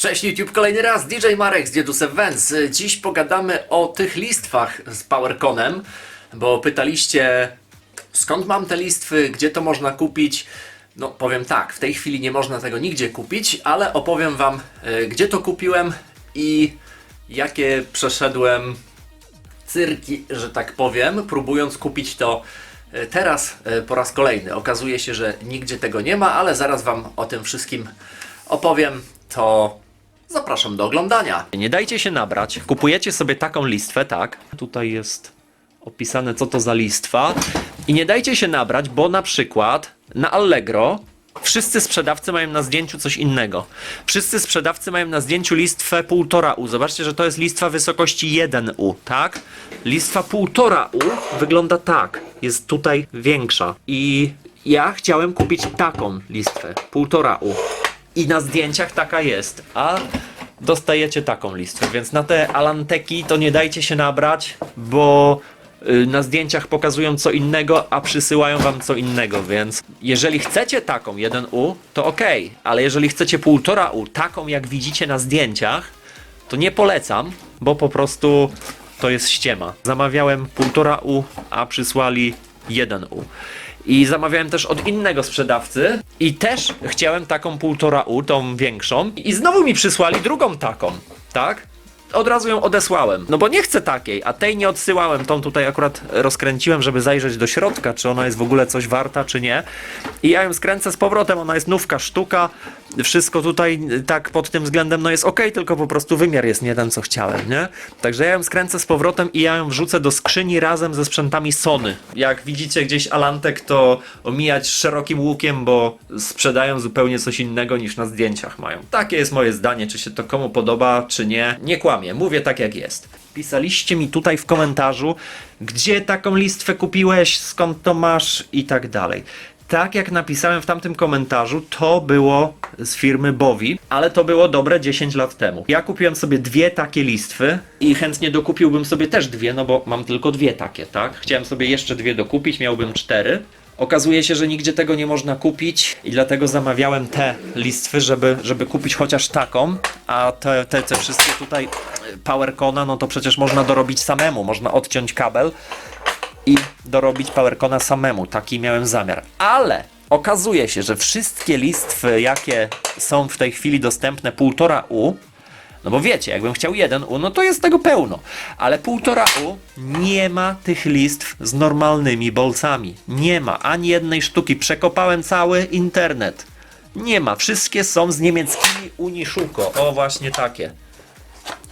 Cześć YouTube, kolejny raz DJ Marek z Diedus Events. Dziś pogadamy o tych listwach z PowerConem, bo pytaliście skąd mam te listwy, gdzie to można kupić. No powiem tak, w tej chwili nie można tego nigdzie kupić, ale opowiem Wam e, gdzie to kupiłem i jakie przeszedłem cyrki, że tak powiem, próbując kupić to e, teraz e, po raz kolejny. Okazuje się, że nigdzie tego nie ma, ale zaraz Wam o tym wszystkim opowiem. To zapraszam do oglądania. Nie dajcie się nabrać. Kupujecie sobie taką listwę, tak? Tutaj jest opisane, co to za listwa. I nie dajcie się nabrać, bo na przykład na Allegro Wszyscy sprzedawcy mają na zdjęciu coś innego. Wszyscy sprzedawcy mają na zdjęciu listwę 1,5 U. Zobaczcie, że to jest listwa wysokości 1 U, tak? Listwa 1,5 U wygląda tak. Jest tutaj większa. I ja chciałem kupić taką listwę 1,5 U. I na zdjęciach taka jest. A dostajecie taką listwę, więc na te alanteki to nie dajcie się nabrać, bo y, na zdjęciach pokazują co innego, a przysyłają wam co innego, więc jeżeli chcecie taką 1U, to ok, ale jeżeli chcecie 1,5U, taką jak widzicie na zdjęciach, to nie polecam, bo po prostu to jest ściema. Zamawiałem 1,5U, a przysłali 1U. I zamawiałem też od innego sprzedawcy. I też chciałem taką 1,5U, tą większą. I znowu mi przysłali drugą taką, tak? Od razu ją odesłałem, no bo nie chcę takiej, a tej nie odsyłałem, tą tutaj akurat rozkręciłem, żeby zajrzeć do środka, czy ona jest w ogóle coś warta, czy nie. I ja ją skręcę z powrotem, ona jest nówka sztuka, wszystko tutaj tak pod tym względem no jest ok, tylko po prostu wymiar jest nie ten, co chciałem, nie? Także ja ją skręcę z powrotem i ja ją wrzucę do skrzyni razem ze sprzętami Sony. Jak widzicie gdzieś Alantek, to omijać szerokim łukiem, bo sprzedają zupełnie coś innego niż na zdjęciach mają. Takie jest moje zdanie, czy się to komu podoba, czy nie. Nie kłamię, mówię tak jak jest. Pisaliście mi tutaj w komentarzu, gdzie taką listwę kupiłeś, skąd to masz i tak dalej. Tak jak napisałem w tamtym komentarzu, to było z firmy Bowi, ale to było dobre 10 lat temu. Ja kupiłem sobie dwie takie listwy i chętnie dokupiłbym sobie też dwie, no bo mam tylko dwie takie, tak? Chciałem sobie jeszcze dwie dokupić, miałbym cztery. Okazuje się, że nigdzie tego nie można kupić i dlatego zamawiałem te listwy, żeby, żeby kupić chociaż taką, a te, te, te wszystkie tutaj y, PowerCona, no to przecież można dorobić samemu, można odciąć kabel i dorobić PowerCona samemu. Taki miałem zamiar. Ale okazuje się, że wszystkie listwy, jakie są w tej chwili dostępne 1,5 U, no bo wiecie, jakbym chciał 1 U, no to jest tego pełno. Ale 1,5 U nie ma tych listw z normalnymi bolcami. Nie ma ani jednej sztuki. Przekopałem cały internet. Nie ma. Wszystkie są z niemieckimi Uniszuko. O, właśnie takie.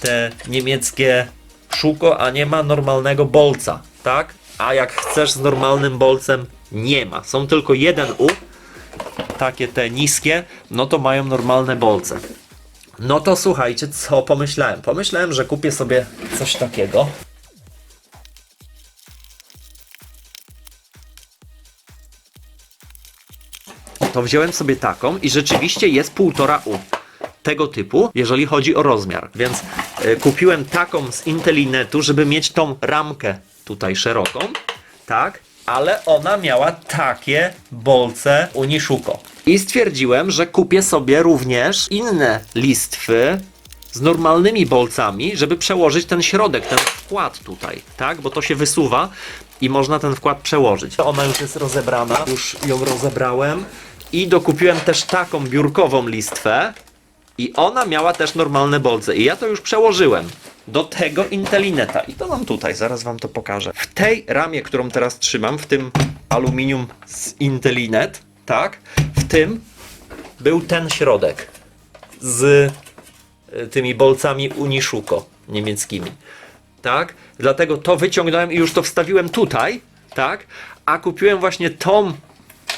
Te niemieckie szuko, a nie ma normalnego bolca, tak? A jak chcesz z normalnym bolcem, nie ma. Są tylko 1U, takie te niskie, no to mają normalne bolce. No to słuchajcie, co pomyślałem? Pomyślałem, że kupię sobie coś takiego. To wziąłem sobie taką i rzeczywiście jest 1,5 U tego typu, jeżeli chodzi o rozmiar. Więc e, kupiłem taką z Intelinetu, żeby mieć tą ramkę tutaj szeroką, tak? Ale ona miała takie bolce Uniszuko. I stwierdziłem, że kupię sobie również inne listwy z normalnymi bolcami, żeby przełożyć ten środek, ten wkład tutaj, tak? Bo to się wysuwa i można ten wkład przełożyć. Ona już jest rozebrana, już ją rozebrałem i dokupiłem też taką biurkową listwę i ona miała też normalne bolce i ja to już przełożyłem do tego Intelineta i to mam tutaj, zaraz wam to pokażę. W tej ramie, którą teraz trzymam, w tym aluminium z Intelinet, tak? W tym był ten środek z y, tymi bolcami Uniszuko niemieckimi. Tak? Dlatego to wyciągnąłem i już to wstawiłem tutaj, tak? A kupiłem właśnie tą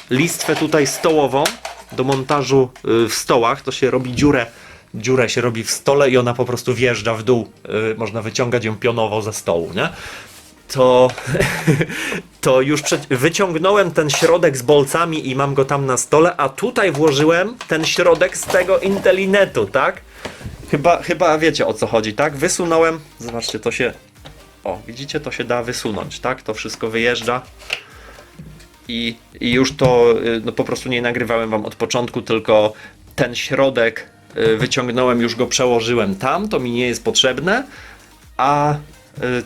listwę tutaj stołową do montażu y, w stołach. To się robi dziurę, dziurę się robi w stole i ona po prostu wjeżdża w dół. Y, Można wyciągać ją pionowo ze stołu, nie? To, to już wyciągnąłem ten środek z bolcami i mam go tam na stole, a tutaj włożyłem ten środek z tego Intelinetu, tak? Chyba, chyba wiecie o co chodzi, tak? Wysunąłem, zobaczcie, to się, o, widzicie, to się da wysunąć, tak? To wszystko wyjeżdża i, i już to y, no, po prostu nie nagrywałem wam od początku, tylko ten środek wyciągnąłem, już go przełożyłem tam, to mi nie jest potrzebne, a y,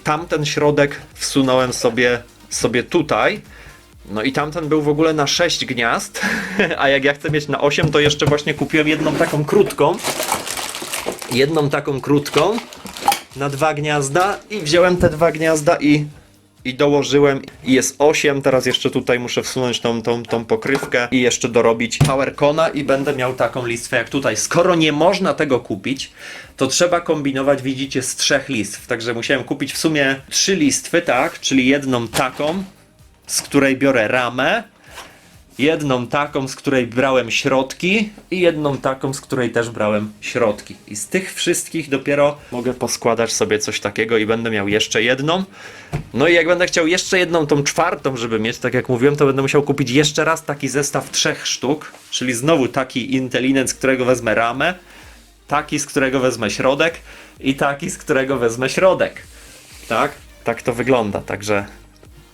tamten środek wsunąłem sobie, sobie tutaj. No i tamten był w ogóle na 6 gniazd, a jak ja chcę mieć na 8, to jeszcze właśnie kupiłem jedną taką krótką. Jedną taką krótką na dwa gniazda i wziąłem te dwa gniazda i, i dołożyłem i jest 8, teraz jeszcze tutaj muszę wsunąć tą, tą, tą pokrywkę i jeszcze dorobić powercona i będę miał taką listwę jak tutaj. Skoro nie można tego kupić, to trzeba kombinować, widzicie, z trzech listw, także musiałem kupić w sumie trzy listwy, tak, czyli jedną taką, z której biorę ramę, jedną taką, z której brałem środki i jedną taką, z której też brałem środki. I z tych wszystkich dopiero mogę poskładać sobie coś takiego i będę miał jeszcze jedną. No i jak będę chciał jeszcze jedną, tą czwartą, żeby mieć, tak jak mówiłem, to będę musiał kupić jeszcze raz taki zestaw trzech sztuk, czyli znowu taki Intellinet, z którego wezmę ramę, taki, z którego wezmę środek i taki, z którego wezmę środek. Tak? Tak to wygląda, także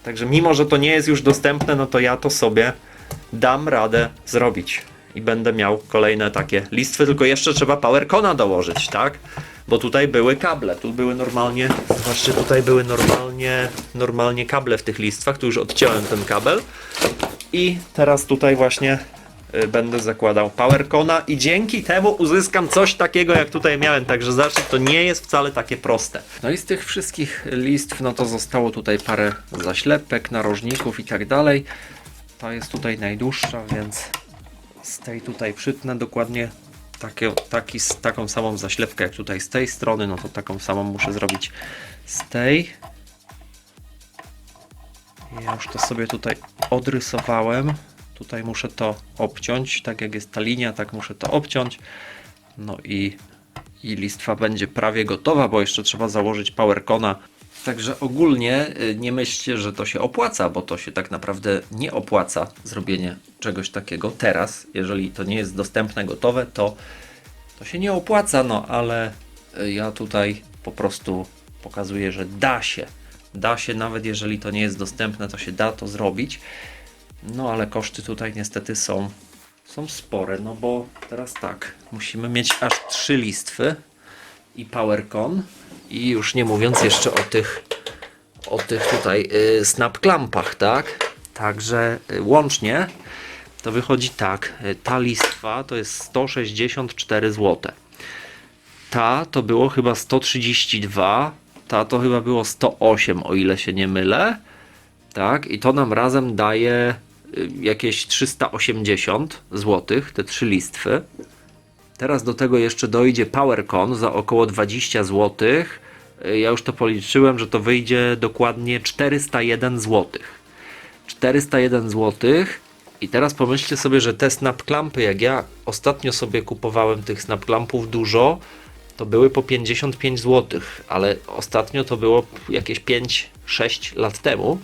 Także mimo, że to nie jest już dostępne, no to ja to sobie dam radę zrobić. I będę miał kolejne takie listwy, tylko jeszcze trzeba PowerCona dołożyć, tak? Bo tutaj były kable, tu były normalnie, zobaczcie, tutaj były normalnie, normalnie kable w tych listwach, tu już odciąłem ten kabel i teraz tutaj właśnie y, będę zakładał PowerCona i dzięki temu uzyskam coś takiego jak tutaj miałem, także zobaczcie, to nie jest wcale takie proste. No i z tych wszystkich listw, no to zostało tutaj parę zaślepek, narożników i tak dalej. Ta jest tutaj najdłuższa, więc z tej tutaj przytnę dokładnie takie, taki, taką samą zaślepkę jak tutaj z tej strony, no to taką samą muszę zrobić z tej. Ja już to sobie tutaj odrysowałem. Tutaj muszę to obciąć, tak jak jest ta linia, tak muszę to obciąć. No i, i listwa będzie prawie gotowa, bo jeszcze trzeba założyć PowerCona. Także ogólnie y, nie myślcie, że to się opłaca, bo to się tak naprawdę nie opłaca zrobienie czegoś takiego teraz. Jeżeli to nie jest dostępne, gotowe, to to się nie opłaca, no ale y, ja tutaj po prostu pokazuję, że da się. Da się, nawet jeżeli to nie jest dostępne, to się da to zrobić. No ale koszty tutaj niestety są, są spore, no bo teraz tak, musimy mieć aż trzy listwy i PowerCon i już nie mówiąc jeszcze o tych o tych tutaj y, snap klampach, tak? Także y, łącznie to wychodzi tak. y, Ta listwa to jest 164 zł. Ta to było chyba 132, ta to chyba było 108, o ile się nie mylę. Tak, i to nam razem daje y, jakieś 380 zł, te trzy listwy. Teraz do tego jeszcze dojdzie PowerCon za około 20 zł. Ja już to policzyłem, że to wyjdzie dokładnie 401 zł. 401 zł. I teraz pomyślcie sobie, że te snap klampy, jak ja ostatnio sobie kupowałem tych snap klampów dużo, to były po 55 zł, ale ostatnio to było jakieś 5-6 lat temu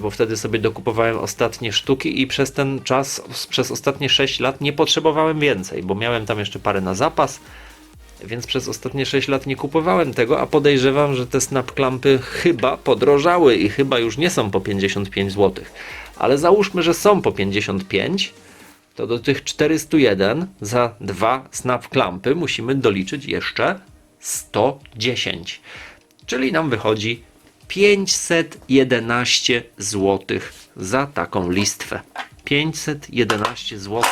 bo wtedy sobie dokupowałem ostatnie sztuki i przez ten czas, przez ostatnie 6 lat nie potrzebowałem więcej, bo miałem tam jeszcze parę na zapas, więc przez ostatnie 6 lat nie kupowałem tego, a podejrzewam, że te snap klampy chyba podrożały i chyba już nie są po 55 zł. Ale załóżmy, że są po 55, to do tych 401 za dwa snap klampy musimy doliczyć jeszcze 110. Czyli nam wychodzi 511 zł za taką listwę. 511 zł,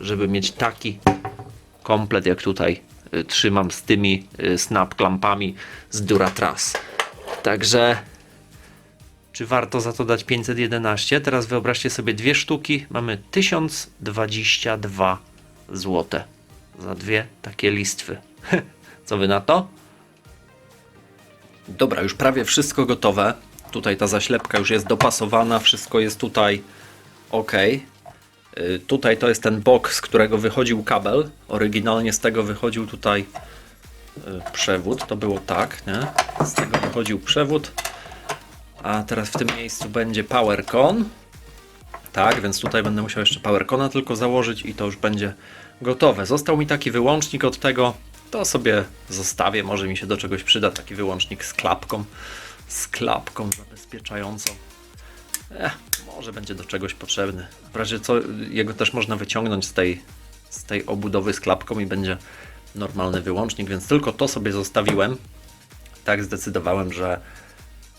żeby mieć taki komplet jak tutaj y, trzymam z tymi y, snap klampami z Duratras. Także czy warto za to dać 511? Teraz wyobraźcie sobie dwie sztuki, mamy 1022 zł za dwie takie listwy. Co wy na to? Dobra, już prawie wszystko gotowe. Tutaj ta zaślepka już jest dopasowana, wszystko jest tutaj ok. Tutaj to jest ten bok, z którego wychodził kabel. Oryginalnie z tego wychodził tutaj y, przewód. To było tak, nie? Z tego wychodził przewód. A teraz w tym miejscu będzie PowerCon. Tak, więc tutaj będę musiał jeszcze PowerCona tylko założyć i to już będzie gotowe. Został mi taki wyłącznik od tego. To sobie zostawię, może mi się do czegoś przyda taki wyłącznik z klapką. Z klapką zabezpieczającą. Eh, może będzie do czegoś potrzebny. W razie co, jego też można wyciągnąć z tej, z tej obudowy z klapką i będzie normalny wyłącznik, więc tylko to sobie zostawiłem. Tak zdecydowałem, że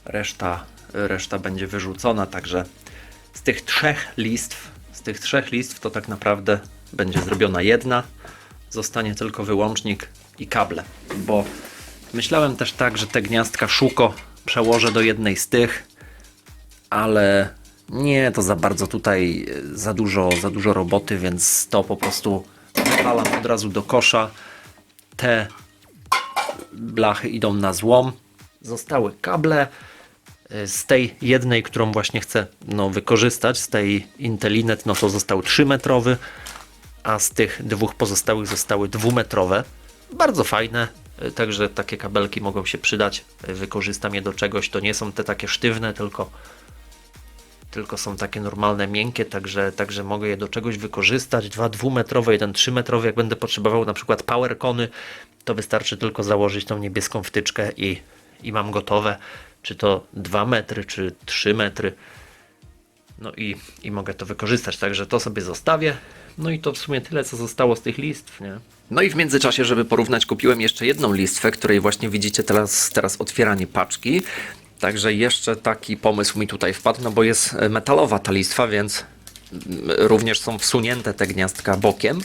reszta, reszta będzie wyrzucona, także z tych trzech listw, z tych trzech listw to tak naprawdę będzie zrobiona jedna. Zostanie tylko wyłącznik i kable, bo myślałem też tak, że te gniazdka szuko przełożę do jednej z tych, ale nie, to za bardzo tutaj e, za dużo, za dużo roboty, więc to po prostu wypalam od razu do kosza. Te blachy idą na złom. Zostały kable. Y, Z tej jednej, którą właśnie chcę no, wykorzystać, z tej Intelinet, no to został 3-metrowy, a z tych dwóch pozostałych zostały dwumetrowe. Bardzo fajne, y, także takie kabelki mogą się przydać. Y, Wykorzystam je do czegoś. To nie są te takie sztywne, tylko tylko są takie normalne, miękkie, także, także mogę je do czegoś wykorzystać. Dwa dwumetrowe, jeden trzymetrowy. Jak będę potrzebował na przykład powerkony, to wystarczy tylko założyć tą niebieską wtyczkę i, i mam gotowe. Czy to 2 metry, czy 3 metry. No i, i mogę to wykorzystać, także to sobie zostawię. No i to w sumie tyle, co zostało z tych listw, nie? No i w międzyczasie, żeby porównać, kupiłem jeszcze jedną listwę, której właśnie widzicie teraz, teraz otwieranie paczki. Także jeszcze taki pomysł mi tutaj wpadł, no bo jest metalowa ta listwa, więc mm, również są wsunięte te gniazdka bokiem.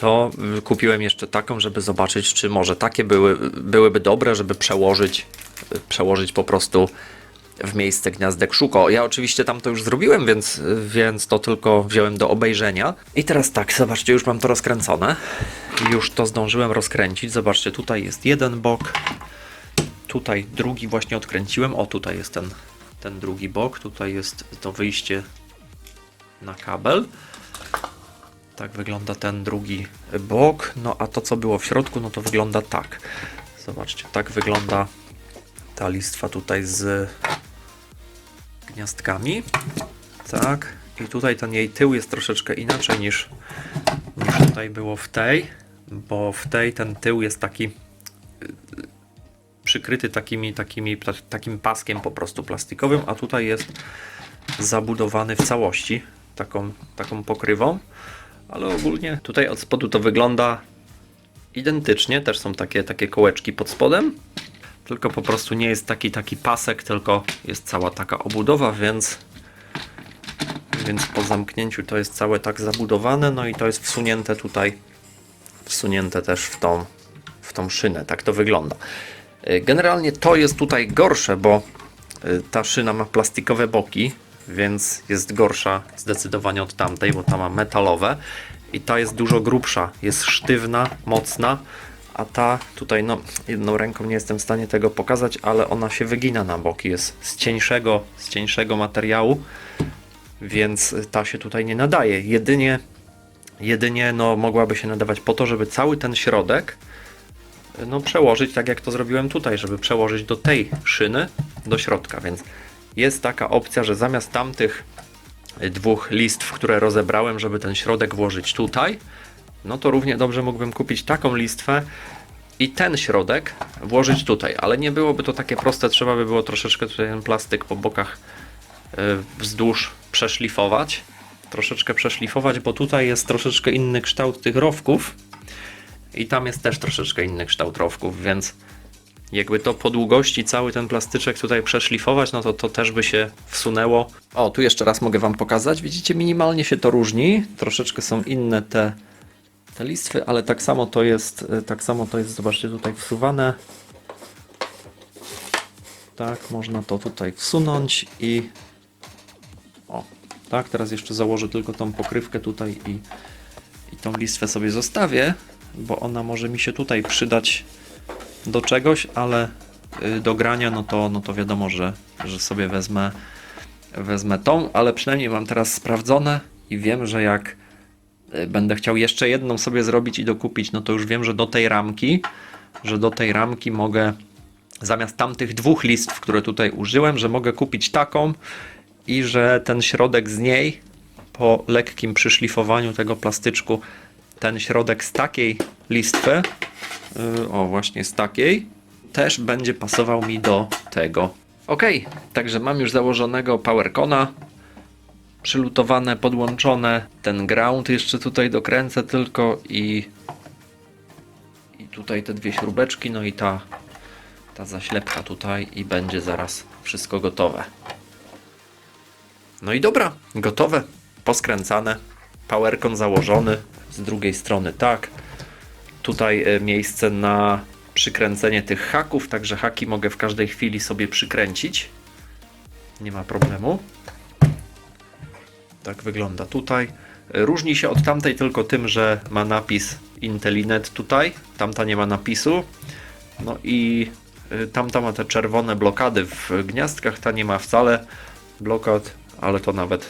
To y, kupiłem jeszcze taką, żeby zobaczyć, czy może takie były, byłyby dobre, żeby przełożyć, przełożyć po prostu w miejsce gniazdek szuko. Ja oczywiście tam to już zrobiłem, więc, więc to tylko wziąłem do obejrzenia. I teraz tak, zobaczcie, już mam to rozkręcone. Już to zdążyłem rozkręcić. Zobaczcie, tutaj jest jeden bok, tutaj drugi właśnie odkręciłem. O, tutaj jest ten, ten drugi bok, tutaj jest to wyjście na kabel. Tak wygląda ten drugi bok. No a to, co było w środku, no to wygląda tak. Zobaczcie, tak wygląda ta listwa tutaj z gniazdkami. Tak. I tutaj ten jej tył jest troszeczkę inaczej niż, niż tutaj było w tej, bo w tej ten tył jest taki przykryty takimi, takimi, ta- takim paskiem po prostu plastikowym, a tutaj jest zabudowany w całości taką, taką pokrywą. Ale ogólnie tutaj od spodu to wygląda identycznie, też są takie, takie kołeczki pod spodem, tylko po prostu nie jest taki taki pasek, tylko jest cała taka obudowa, więc więc po zamknięciu to jest całe tak zabudowane, no i to jest wsunięte tutaj wsunięte też w tą, w tą szynę, tak to wygląda. Y, Generalnie to jest tutaj gorsze, bo y, ta szyna ma plastikowe boki, więc jest gorsza zdecydowanie od tamtej, bo ta ma metalowe i ta jest dużo grubsza, jest sztywna, mocna, a ta tutaj, no jedną ręką nie jestem w stanie tego pokazać, ale ona się wygina na boki, jest z cieńszego, z cieńszego materiału, więc ta się tutaj nie nadaje. Jedynie, jedynie no, mogłaby się nadawać po to, żeby cały ten środek no, przełożyć tak jak to zrobiłem tutaj, żeby przełożyć do tej szyny do środka, więc jest taka opcja, że zamiast tamtych dwóch listw, które rozebrałem, żeby ten środek włożyć tutaj, no to równie dobrze mógłbym kupić taką listwę i ten środek włożyć tutaj, ale nie byłoby to takie proste, trzeba by było troszeczkę tutaj ten plastyk po bokach y, wzdłuż przeszlifować, troszeczkę przeszlifować, bo tutaj jest troszeczkę inny kształt tych rowków i tam jest też troszeczkę inny kształt rowków, więc jakby to po długości cały ten plastyczek tutaj przeszlifować, no to to też by się wsunęło. O, tu jeszcze raz mogę Wam pokazać. Widzicie, minimalnie się to różni. Troszeczkę są inne te, te listwy, ale tak samo to jest, e, tak samo to jest, zobaczcie, tutaj wsuwane. Tak, można to tutaj wsunąć i o, tak, teraz jeszcze założę tylko tą pokrywkę tutaj i, i tą listwę sobie zostawię, bo ona może mi się tutaj przydać do czegoś, ale y, do grania, no to, no to wiadomo, że, że sobie wezmę, wezmę tą, ale przynajmniej mam teraz sprawdzone i wiem, że jak będę chciał jeszcze jedną sobie zrobić i dokupić, no to już wiem, że do tej ramki, że do tej ramki mogę zamiast tamtych dwóch listw, które tutaj użyłem, że mogę kupić taką i że ten środek z niej po lekkim przyszlifowaniu tego plastyczku ten środek z takiej listwy Yy, o właśnie z takiej, też będzie pasował mi do tego. Ok, także mam już założonego PowerCona. Przylutowane, podłączone. Ten ground jeszcze tutaj dokręcę tylko i i tutaj te dwie śrubeczki, no i ta ta zaślepka tutaj i będzie zaraz wszystko gotowe. No i dobra, gotowe, poskręcane, powerkon założony, z drugiej strony tak. Tutaj e, miejsce na przykręcenie tych haków, także haki mogę w każdej chwili sobie przykręcić. Nie ma problemu. Tak wygląda tutaj. Różni się od tamtej tylko tym, że ma napis Intelinet tutaj, tamta nie ma napisu. No i y, tamta ma te czerwone blokady w gniazdkach, ta nie ma wcale blokad, ale to nawet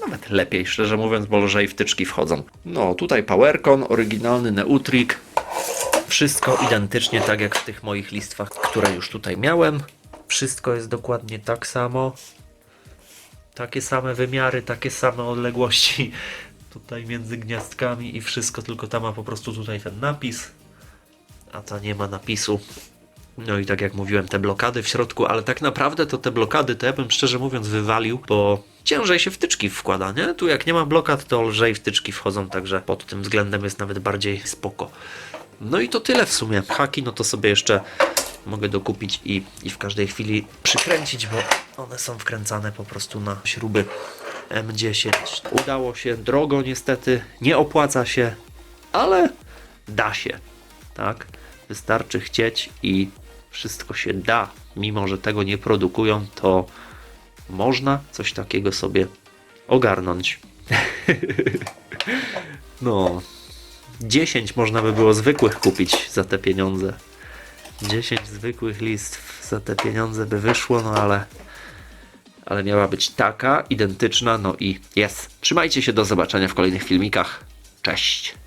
nawet lepiej, szczerze mówiąc, bo lżej wtyczki wchodzą. No, tutaj Powercon, oryginalny Neutrik. Wszystko identycznie tak jak w tych moich listwach, które już tutaj miałem. Wszystko jest dokładnie tak samo. Takie same wymiary, takie same odległości tutaj między gniazdkami i wszystko, tylko ta ma po prostu tutaj ten napis, a ta nie ma napisu. No i tak jak mówiłem, te blokady w środku, ale tak naprawdę to te blokady to ja bym szczerze mówiąc wywalił, bo ciężej się wtyczki wkłada, nie? Tu jak nie ma blokad, to lżej wtyczki wchodzą, także pod tym względem jest nawet bardziej spoko. No i to tyle w sumie. Haki, no to sobie jeszcze mogę dokupić i, i w każdej chwili przykręcić, bo one są wkręcane po prostu na śruby M10. Udało się drogo niestety, nie opłaca się, ale da się, tak? Wystarczy chcieć i wszystko się da. Mimo, że tego nie produkują, to można coś takiego sobie ogarnąć. no, 10 można by było zwykłych kupić za te pieniądze. 10 zwykłych listw za te pieniądze by wyszło, no ale ale miała być taka, identyczna, no i jest. Trzymajcie się, do zobaczenia w kolejnych filmikach. Cześć!